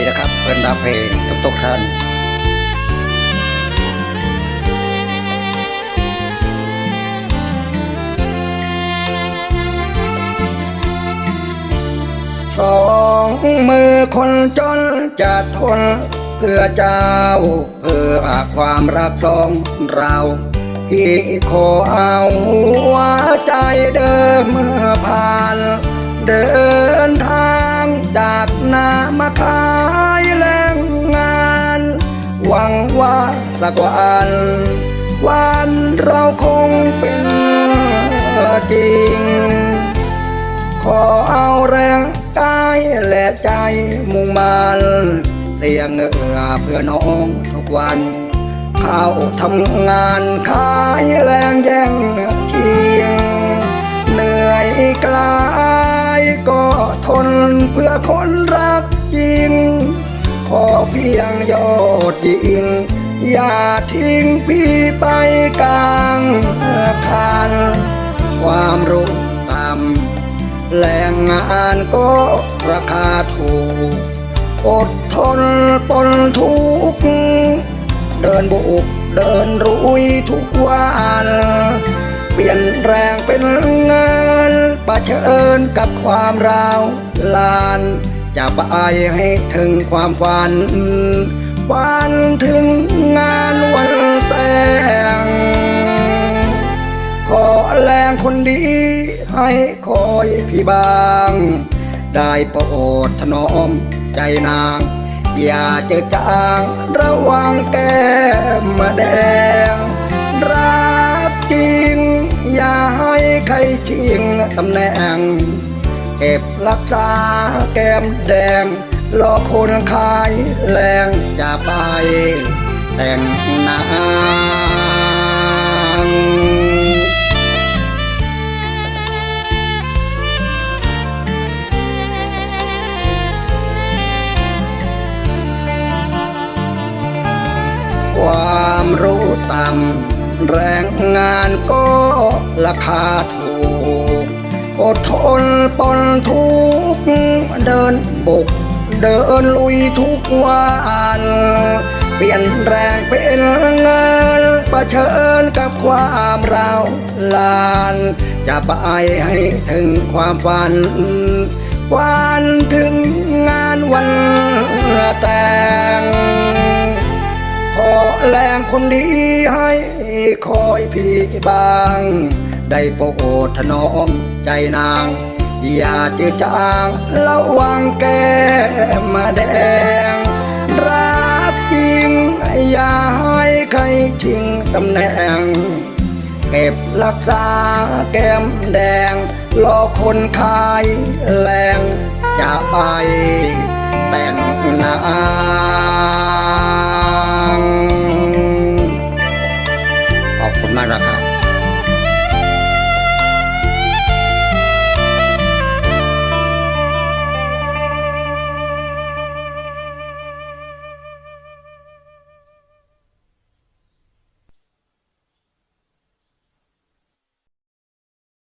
ดีนะครับเพื่อนดาวเพลงทุกทุกๆท่านสองมือคนจนจะทน เพื่อเจ้า เพื่อความรักสองเราที่ขอเอาหัวใจเดิมเมื่อผ่าน เดินทาง จากนามาขายแรงงาน หวังว่าสักวันวันเราคงเป็นจริง ขอเอาแรงกายและใจมุ่งมันเสียเงื่อเพื่อน้องทุกวัน เข้าทำงานขายแรง เพื่อคนรักจริง ขอเพียงยอดยิง อย่าทิ้งพี่ไปกลางคัน ความรู้ต่ำแรงงานก็ราคาถูก อดทนปนทุกข์เดินบุกเดินรุยทุกวัน เปลี่ยนแรงเป็นเงิน ประเชิญกับความร้าวลาน จะไปให้ถึงความฝันวันถึงงานวันแต่ง ขอแรงคนดีให้คอยพี่บาง ได้โปรดถนอมใจนาง อย่าเจอจางระวังแก้มมาแดง ให้ใครชิงตำแหน่ง เก็บรักษาแก้มแดง รอคนขายแรงจะไป แต่งนางความรู้ต่ำ แรงงานก็ราคาถูก อดทนปนทุกข์เดินบุก เดินลุยทุกวันเปลี่ยนแรงเป็นเงินประเชิญกับความราลาน จะไปให้ถึงความฝัน วันถึงงานวันแต่งขอแรงคนดีให้ คอยพี่บาง ได้โปรดถนอมใจนาง อย่าจืดจางระวังแก้มาแดง รับจริง อย่าให้ใครชิงตำแหน่ง เก็บรักษาแก้มแดง รอคนขายแรงจะไปแต่งนาง